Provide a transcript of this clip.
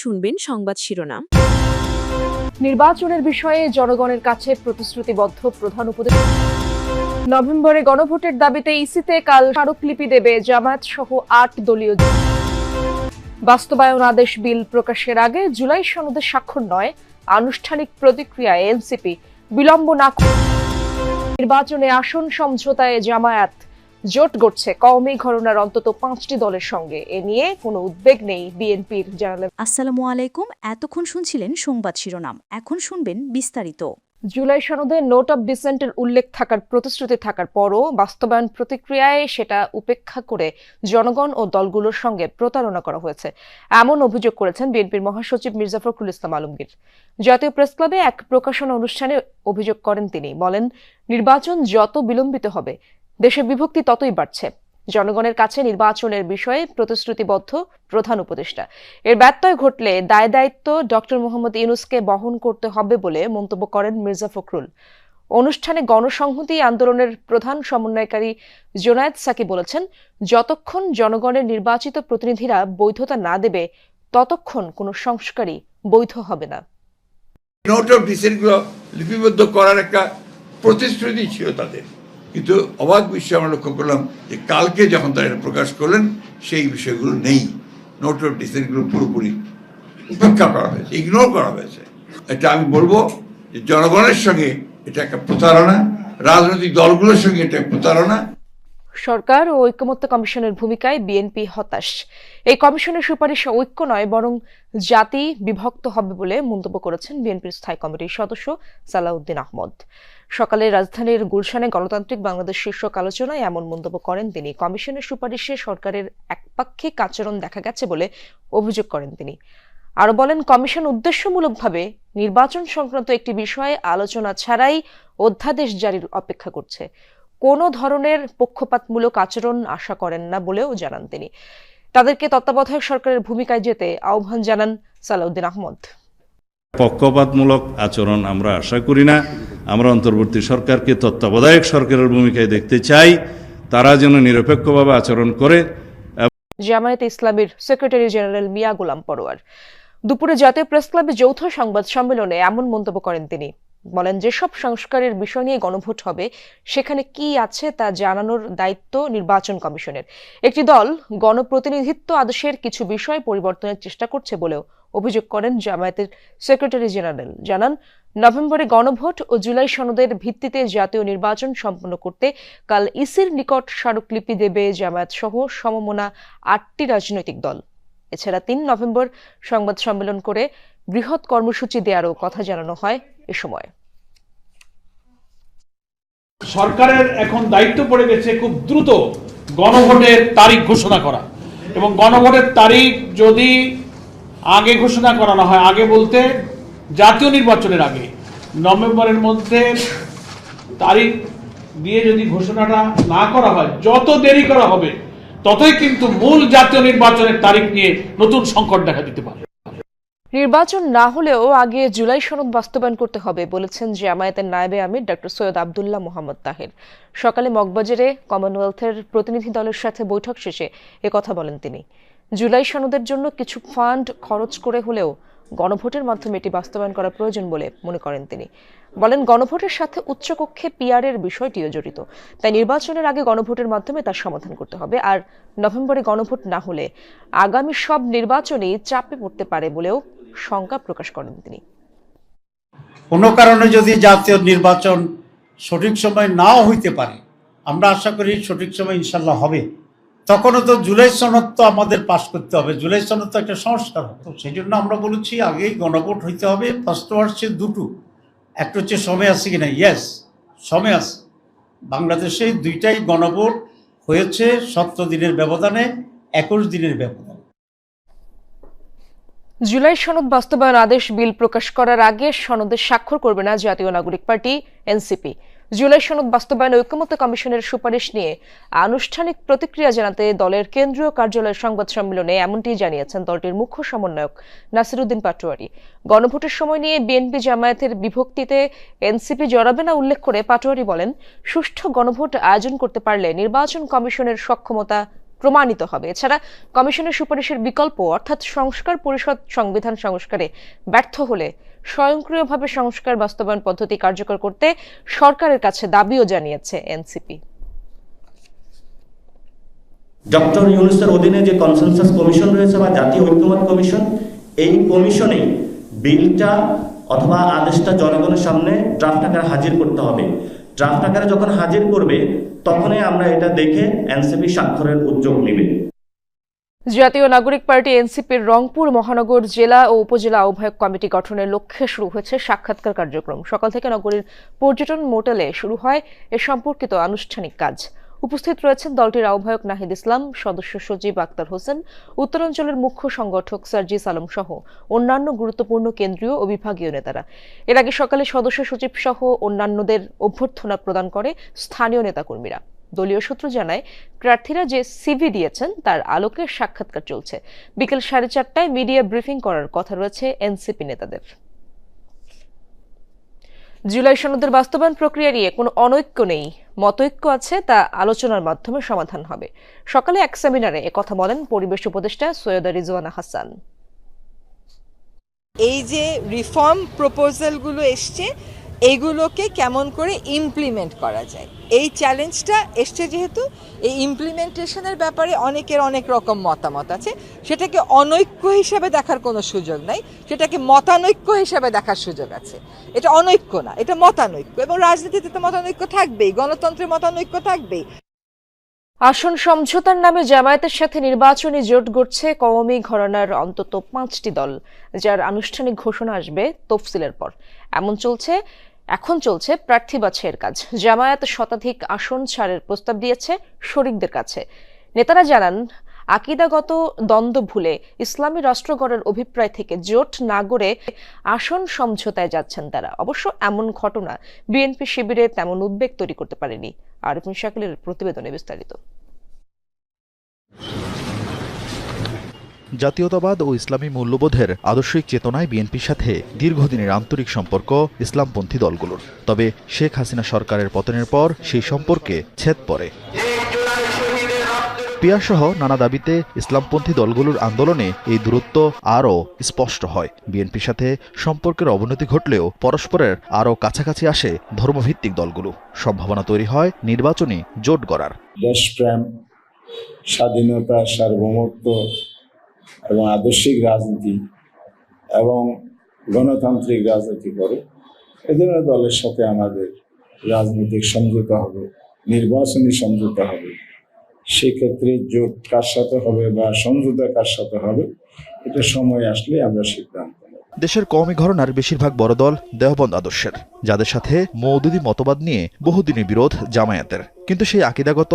শুনবেন সংবাদ শিরোনাম। নির্বাচনের বিষয়ে জনগণের কাছে প্রতিশ্রুতিবদ্ধ প্রধান উপদেষ্টা। নভেম্বরে গণভোটের দাবিতে ইসিতে কাল স্মারকলিপি দেবে জামায়াত সহ আট দলীয়। বাস্তবায়ন আদেশ বিল প্রকাশের আগে জুলাই সনদে স্বাক্ষর নয়, আনুষ্ঠানিক প্রতিক্রিয়ায় এনসিপি। বিলম্ব না নির্বাচনে আসন সমঝোতায় জামায়াত। জোট গড়ছে। কওমি ঘটনার অন্তত পাঁচটি দলের সঙ্গে। এ নিয়ে কোনো উদ্বেগ নেই বিএনপির জানালেন আসসালামু আলাইকুম। এতক্ষণ শুনছিলেন সংবাদ শিরোনাম। এখন শুনবেন বিস্তারিত। জুলাই সনদে নোট অব ডিসেন্টের উল্লেখ থাকার প্রতিশ্রুতি থাকার পরও বাস্তবায়ন প্রতিক্রিয়ায় সেটা উপেক্ষা করে জনগণ ও দলগুলোর সঙ্গে প্রতারণা করা হয়েছে। এমন অভিযোগ করেছেন বিএনপির মহাসচিব মির্জা ফখরুল ইসলাম আলমগীর। জাতীয় প্রেস ক্লাবে এক প্রকাশনা অনুষ্ঠানে অভিযোগ করেন তিনি। বলেন নির্বাচন যত বিলম্বিত হবে দেশে বিভক্তি ততই বাড়ছে। জনগণের কাছে নির্বাচনের বিষয়ে প্রতিশ্রুতিবদ্ধ প্রধান উপদেষ্টা। এর ব্যত্যয় ঘটলে দায় দায়িত্ব ডক্টর মোহাম্মদ ইউনুসকে বহন করতে হবে বলে মন্তব্য করেন মির্জা ফখরুল। অনুষ্ঠানে গণসংহতি আন্দোলনের প্রধান সমন্বয়কারী জোনায়েদ সাকি বলেছেন, যতক্ষণ জনগণের নির্বাচিত প্রতিনিধিরা বৈধতা না দেবে, ততক্ষণ কোনো সংস্কারই বৈধ হবে না। নোট অফ লিপিবদ্ধ করার একটা প্রতিশ্রুতি ছিল তাদের। কিন্তু অবাক বিশ্বে আমরা লক্ষ্য করলাম যে কালকে যখন তারা এটা প্রকাশ করলেন, সেই বিষয়গুলো নেই। নোট অফ ডিসেন্টগুলো পুরোপুরি উপেক্ষা করা হয়েছে ইগনোর করা হয়েছে। এটা আমি বলব যে জনগণের সঙ্গে এটা একটা প্রতারণা, রাজনৈতিক দলগুলোর সঙ্গে এটা প্রতারণা। সরকার ও ঐক্যমত্য কমিশনের ভূমিকায় বিএনপি হতাশ। এই কমিশনের সুপারিশে ঐক্য নয়, বরং জাতি বিভক্ত হবে বলে মন্তব্য করেছেন বিএনপির স্থায়ী কমিটির সদস্য সালাউদ্দিন আহমদ। সকালে রাজধানীর গুলশানে গণতান্ত্রিক বাংলাদেশ শীর্ষক আলোচনায় এমন মন্তব্য করেন তিনি। কমিশনের সুপারিশে সরকারের একপাক্ষিক আচরণ দেখা গেছে বলে অভিযোগ করেন তিনি। আরও বলেন, কমিশন উদ্দেশ্যমূলকভাবে নির্বাচন সংক্রান্ত একটি বিষয়ে আলোচনা ছাড়াই অধ্যাদেশ জারির অপেক্ষা করছে। কোনো ধরনের পক্ষপাতমূলক আচরণ আশা করেন না বলেও জানান তিনি। তাদেরকে তত্ত্বাবধায়ক সরকারের ভূমিকায় যেতে আহ্বান জানান সালাউদ্দিন আহমদ। পক্ষপাতমূলক আচরণ আমরা আশা করি না। আমরা অন্তর্বর্তী সরকারকে তত্ত্বাবধায়ক সরকারের ভূমিকায় দেখতে চাই। তারা যেন নিরপেক্ষভাবে আচরণ করে জামায়াতে ইসলামীর সেক্রেটারি জেনারেল মিয়া গোলাম পরোয়ার। দুপুরে জাতীয় প্রেস ক্লাবে যৌথ সংবাদ সম্মেলনে এমন মন্তব্য করেন তিনি। বলেন যেসব সংস্কারের বিষয় নিয়ে গণভোট হবে, সেখানে কি আছে তা জানানোর দায়িত্ব নির্বাচন কমিশনের। একটি দল গণপ্রতিনিধিত্ব আদেশের কিছু বিষয় পরিবর্তনের চেষ্টা করছে বলেও অভিযোগ করেন জামায়াতের সেক্রেটারি জেনারেল। জানান, নভেম্বরে গণভোট ও জুলাই সনদের ভিত্তিতে জাতীয় নির্বাচন সম্পন্ন করতে কাল ইসির নিকট স্মারকলিপি দেবে জামায়াত সহ সমমনা আটটি রাজনৈতিক দল। এছাড়া তিন নভেম্বর সংবাদ সম্মেলন করে বৃহৎ কর্মসূচি দেওয়ারও কথা জানানো হয় এ সময়। সরকারের এখন দায়িত্ব পড়ে গেছে খুব দ্রুত গণভোটের তারিখ ঘোষণা করা। এবং গণভোটের তারিখ যদি আগে ঘোষণা করানো হয়, আগে বলতে জাতীয় নির্বাচনের আগে, নভেম্বরের মধ্যে তারিখ দিয়ে যদি ঘোষণাটা না করা হয়, যত দেরি করা হবে, ততই কিন্তু মূল জাতীয় নির্বাচনের তারিখ নিয়ে নতুন সংকট দেখা দিতে পারে। নির্বাচন না হলেও আগে জুলাই সনদ বাস্তবায়ন করতে হবে, বলেছেন জামায়াতের নায়েবে আমির ডক্টর সৈয়দ আবদুল্লাহ মোহাম্মদ তাহের। সকালে মগবাজারে কমনওয়েলথের প্রতিনিধি দলের সাথে বৈঠক শেষে কথা বলেন তিনি। জুলাই সনদের জন্য কিছু ফান্ড খরচ করে হলেও গণভোটের মাধ্যমে এটি বাস্তবায়ন করা প্রয়োজন বলে মনে করেন তিনি। বলেন, গণভোটের সাথে উচ্চকক্ষে পিআরের বিষয়টিও জড়িত। তাই নির্বাচনের আগে গণভোটের মাধ্যমে তার সমাধান করতে হবে। আর নভেম্বরে গণভোট না হলে আগামী সব নির্বাচনেই চাপে পড়তে পারে বলেও শঙ্কা প্রকাশ করেন তিনি। কোনো কারণে যদি জাতীয় নির্বাচন সঠিক সময় নাও হইতে পারে, আমরা আশা করি সঠিক সময় ইনশাল্লাহ হবে। তখনও তো জুলাই সনদ তো আমাদের পাশ করতে হবে। জুলাই সনদ তো একটা সংস্কার তো সেই জন্য আমরা বলেছি, আগেই গণভোট হইতে হবে। ফার্স্ট হচ্ছে দুটো। একটা হচ্ছে, সময় আছে কিনা ইয়েস সময় আছে। বাংলাদেশে দুইটাই গণভোট হয়েছে সত্তর দিনের ব্যবধানে, একুশ দিনের ব্যবধানে। জুলাই সনদ বাস্তবায়ন আদেশ বিল প্রকাশ করার আগে সনদে স্বাক্ষর করবে না জাতীয় নাগরিক পার্টি, এনসিপি। জুলাই সনদ বাস্তবায়ন ঐক্যমত্য কমিশনের সুপারিশ নিয়ে আনুষ্ঠানিক প্রতিক্রিয়া জানাতে দলের কেন্দ্রীয় কার্যালয়ের সংবাদ সম্মেলনে এমনটি জানিয়েছেন দলটির মুখ্য সমন্বয়ক নাসিরুদ্দিন পাটোয়ারি। গণভোটের সময় নিয়ে বিএনপি জামায়াতের বিভক্তিতে এনসিপি জড়াবে না উল্লেখ করে পাটোয়ারি বলেন, সুষ্ঠু গণভোট আয়োজন করতে পারলে নির্বাচন কমিশনের সক্ষমতা প্রমাণিত হবে। এছাড়া কমিশনের সুপারিশের বিকল্প অর্থাৎ সংস্কার পরিষদ সংবিধান সংস্কারে ব্যর্থ হলে স্বয়ংক্রিয়ভাবে সংস্কার বাস্তবায়ন পদ্ধতি কার্যকর করতে সরকারের কাছে দাবিও জানিয়েছে এনসিপি। ডক্টর ইউনুসের অধীনে যে কনসেনসাস কমিশন রয়েছে বা জাতীয় ঐক্যমত কমিশন এই কমিশনেই বিলটা অথবা আদেশটা জনগণের সামনে ড্রাফট আকারে হাজির করতে হবে। ড্রাফট আকারে যখন হাজির করবে, তখনই আমরা এটা দেখে এনসিপি স্বাক্ষরের উদ্যোগ নেবে। জাতীয় নাগরিক পার্টি এনসিপির রংপুর মহানগর জেলা ও উপজেলা আহ্বায়ক কমিটি গঠনের লক্ষ্যে শুরু হয়েছে সাক্ষাৎকার কার্যক্রম। সকাল থেকে নগরীর পর্যটন মোটেলে শুরু হয় এ সম্পর্কিত আনুষ্ঠানিক কাজ। উপস্থিত রয়েছেন দলটির আহ্বায়ক নাহিদ ইসলাম, সদস্য সচিব আক্তার হোসেন, উত্তরাঞ্চলের মুখ্য সংগঠক সার্জিস আলম সহ অন্যান্য গুরুত্বপূর্ণ কেন্দ্রীয় ও বিভাগীয় নেতারা। এর আগে সকালে সদস্য সচিব সহ অন্যান্যদের অভ্যর্থনা প্রদান করে স্থানীয় নেতাকর্মীরা। দলীয় সূত্র জানায়, প্রার্থীরা যে সিভি দিয়েছেন তার আলোকে সাক্ষাৎকার চলছে। বিকেল সাড়ে চারটায় মিডিয়া ব্রিফিং করার কথা রয়েছে এনসিপি নেতাদের। জুলাই সনদের বাস্তবায়ন প্রক্রিয়া নিয়ে কোনো অনৈক্য নেই। মতৈক্য আছে, তা আলোচনার মাধ্যমে সমাধান হবে। সকালে এক সেমিনারে একথা বলেন পরিবেশ উপদেষ্টা সৈয়দা রিজওয়ানা হাসান। এই যে রিফর্ম প্রপোজালগুলো এসছে এইগুলোকে কেমন করে ইমপ্লিমেন্ট করা যায়? এই চ্যালেঞ্জটা এসছে যেহেতু, এই ইমপ্লিমেন্টেশনের ব্যাপারে অনেকের অনেক রকম মতামত আছে। সেটাকে অনৈক্য হিসাবে দেখার কোনো সুযোগ নাই। সেটাকে মতানৈক্য হিসাবে দেখার সুযোগ আছে। এটা অনৈক্য না, এটা মতানৈক্য। এবং রাজনীতিতে তো মতানৈক্য থাকবেই গণতন্ত্রের মতানৈক্য থাকবেই। আসন সমঝোতার নামে জামায়াতের সাথে নির্বাচনী জোট গড়ছে কওমি ঘরানার অন্তত পাঁচটি দল, যার আনুষ্ঠানিক ঘোষণা আসবে তফসিলের পর। এমন চলছে এখন চলছে প্রার্থী বাছাইয়ের কাজ। জামায়াত শতাধিক আসন ছাড়ের প্রস্তাব দিয়েছে শরিকদের কাছে। নেতারা জানান, আকিদাগত দ্বন্দ্ব ভুলে ইসলামী রাষ্ট্র গড়ার অভিপ্রায় থেকে জোট না গড়ে আসন সমঝোতায় যাচ্ছেন তারা। অবশ্য এমন ঘটনা বিএনপি শিবিরে তেমন উদ্বেগ তৈরি করতে পারেনি। আরিফিন শাকিলের প্রতিবেদনে বিস্তারিত। জাতীয়তাবাদ ও ইসলামী মূল্যবোধের আদর্শিক চেতনায় বিএনপির সাথে দীর্ঘদিনের আন্তরিক সম্পর্ক ইসলামপন্থী দলগুলোর। তবে শেখ হাসিনা সরকারের পতনের পর সেই সম্পর্কে ছেদ পড়ে। পিয়াসহ নানা দাবিতে ইসলামপন্থী দলগুলোর আন্দোলনে এই দূরত্ব আরও স্পষ্ট হয়। বিএনপির সাথে সম্পর্কের অবনতি ঘটলেও পরস্পরের আরও কাছাকাছি আসে ধর্মভিত্তিক দলগুলো। সম্ভাবনা তৈরি হয় নির্বাচনী জোট গড়ার। দেশপ্রেম, স্বাধীনতা, সার্বভৌমত্ব এবং আদর্শিক রাজনীতি এবং গণতান্ত্রিক রাজনীতি করে, এ ধরনের দলের সাথে আমাদের রাজনৈতিক সমঝোতা হবে, নির্বাচনী সমঝোতা হবে। সেক্ষেত্রে জোট কার সাথে হবে বা সমঝোতা কার সাথে হবে, এটা সময় আসলে আমরা সিদ্ধান্ত দেশের কওমি ঘরনার বেশিরভাগ বড় দল দেহবন্ধ আদর্শের, যাদের সাথে মৌদুদি মতবাদ নিয়ে বহুদিনের বিরোধ জামায়াতের। কিন্তু সেই আকিদাগত